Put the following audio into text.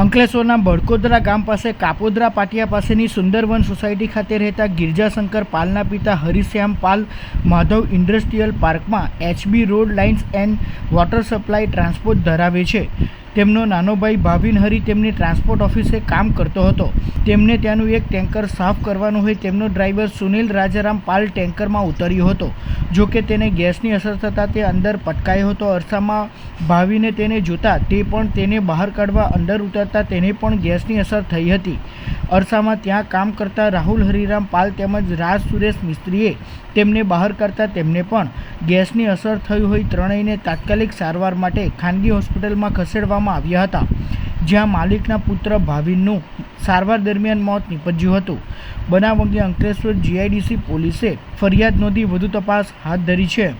અંકલેશ્વરના બડકોદરા ગામ પાસે કાપોદરા પાટિયા પાસેની સુંદરવન સોસાયટી ખાતે રહેતા ગિરજાશંકર પાલના પિતા હરિશ્યામ પાલ માધવ ઇન્ડસ્ટ્રીયલ પાર્કમાં HB road lines and water supply transport ધરાવે છે. તેમનો નાનો ભાઈ ભાવિન હરી તેમની ટ્રાન્સપોર્ટ ઓફિસે કામ કરતો હતો. તેમને ત્યાંનું એક ટેન્કર સાફ કરવાનું હોય તેમનો ડ્રાઈવર સુનિલ રાજારામ પાલ ટેન્કરમાં ઉતર્યો હતો. જો કે તેને ગેસની અસર થતાં તે અંદર પટકાયો હતો. અરસામાં ભાવિને તેને જોતા તે પણ તેને બહાર કાઢવા અંદર ઉતરતા તેને પણ ગેસની અસર થઈ હતી. અરસામાં ત્યાં કામ કરતા રાહુલ હરિરામ પાલ તેમજ રાજ સુરેશ મિસ્ત્રીએ તેમને બહાર કાઢતા તેમને પણ ગેસની અસર થઈ હોય ત્રણેયને તાત્કાલિક સારવાર માટે ખાનગી હોસ્પિટલમાં ખસેડવામાં આવ્યા હતા. જ્યાં માલિકના પુત્ર ભાવિનનું સારવાર દરમિયાન મોત નીપજ્યું હતું. બનાવ અંગે અંકલેશ્વર જીઆઈડીસી પોલીસે ફરિયાદ નોંધી વધુ તપાસ હાથ ધરી છે.